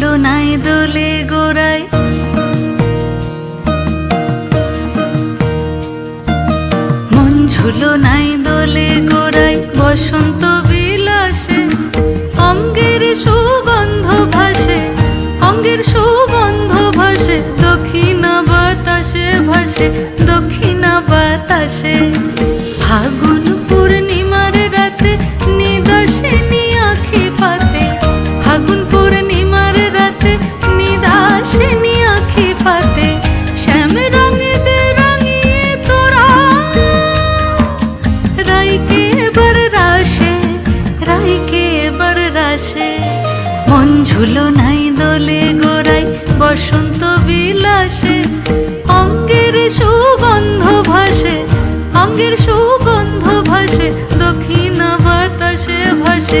তুলনায় দোলে গোড়ায়। মন ঝুলনায় দোলে গোড়ায়, বসন্ত বিলাসে অঙ্গের সুগন্ধ ভাসে, অঙ্গের সুগন্ধ ভাসে, দক্ষিণা বাতাসে ভাসে, দক্ষিণা বাতাসে। রাশে মন ঝুলো নাই দোলে গোড়াই বসন্ত বিলাসে। অঙ্গের সুগন্ধ ভাসে, অঙ্গের সুগন্ধ ভাসে, দক্ষিণা বাতাসে ভাসে।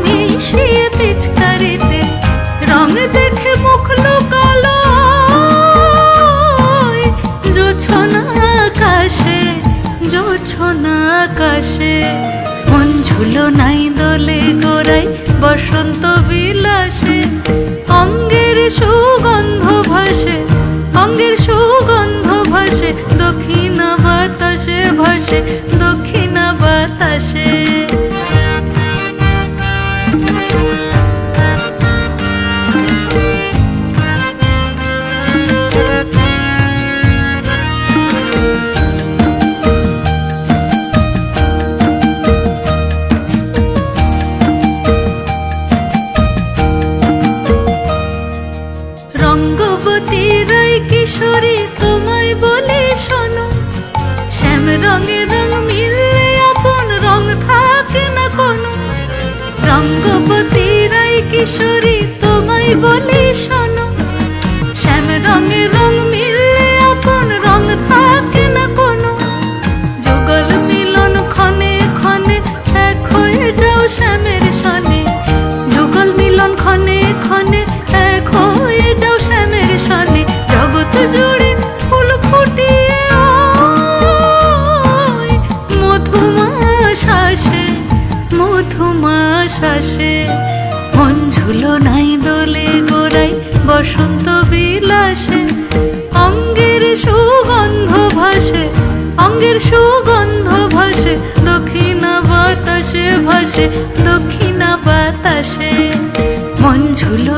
রং দেখে মুখ লুকালো। জোছনা আকাশে জোছনা আকাশে। মন ঝুলো নাই দোলে গোড়াই বসন্ত বিলাসে। অঙ্গের সুগন্ধ ভাসে, অঙ্গের সুগন্ধ ভাসে, দক্ষিণা বাতাসে ভাসে। রঙ্গবতী রাই কিশোরী তোমায় বলে শোনো। শ্যাম রঙে রং শ্বাসে মন ঝুলো নাই দোলে গোড়াই বসন্ত বিলাসে। অঙ্গের সুগন্ধ ভাসে, অঙ্গের সুগন্ধ ভাসে, দক্ষিণা বাতাসে ভাসে, দক্ষিণা বাতাসে। মন ঝুলো